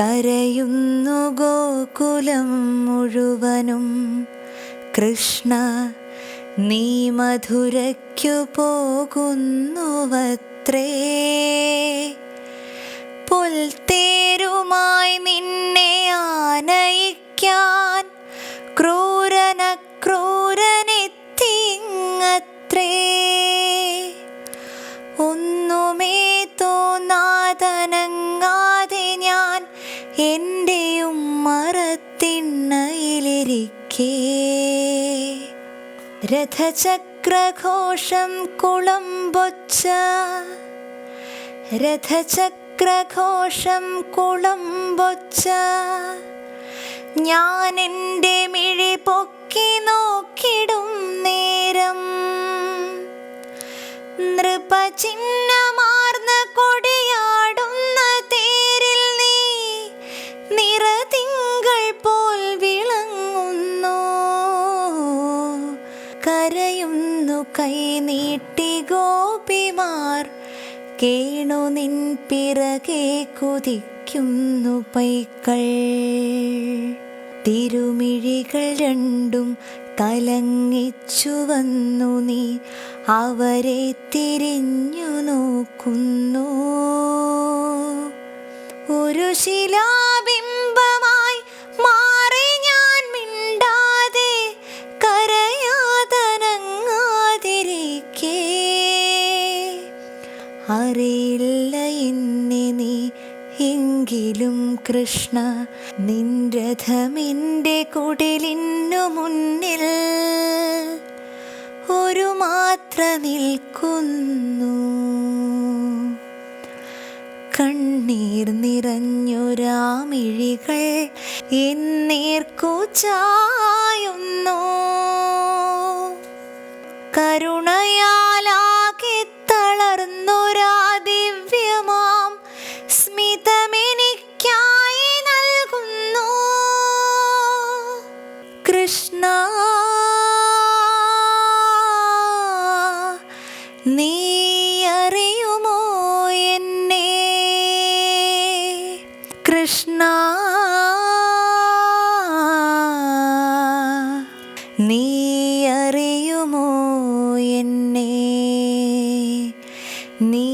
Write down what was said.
കരയുന്നു ഗോകുലം മുഴുവനും. കൃഷ്ണ നീ മധുരയ്ക്കു പോകുന്നുവത്രേ. പുൽത്തേരുമായി നിന്നെ ആനയിക്കാൻ ക്രൂരന ക്രൂരനെത്തിങ്ങത്രേ ഒന്നുമേ എന്റെ ഉമ്മറത്തിണ്ണയിലിരിക്കേ. രഥചക്രഘോഷം കുളമ്പൊച്ച. രഥചക്രഘോഷം കുളമ്പൊച്ച. ഞാൻ എന്റെ മിഴി പൊക്കി നോക്കിടും നേരം. നൃപചിഹ്നമാർന്ന കരയുന്നു കൈനീട്ടി ഗോപിമാർ. കേണു നിൻ പിറകെ കുതിക്കുന്നു പൈക്കൾ. തിരുമിഴികൾ രണ്ടും കലങ്ങിച്ചു വന്നു നീ. അവരെ തിരിഞ്ഞു നോക്കുന്നു. ഒരു ശിലാബിംബമായി അറിയില്ല എന്നെ നീ. എങ്കിലും കൃഷ്ണ നിൻ രഥമെന്റെ കുടിലിനു മുന്നിൽ ഒരു മാത്ര നിൽക്കുന്നു. കണ്ണീർ നിറഞ്ഞു രാമിഴികൾ എന്നീർക്കു ചായുന്നു കരുണയാലാകെ കൃഷ്ണ നീ അറിയുമോ എന്നെ? കൃഷ്ണ നീ അറിയുമോ എന്നെ? നീ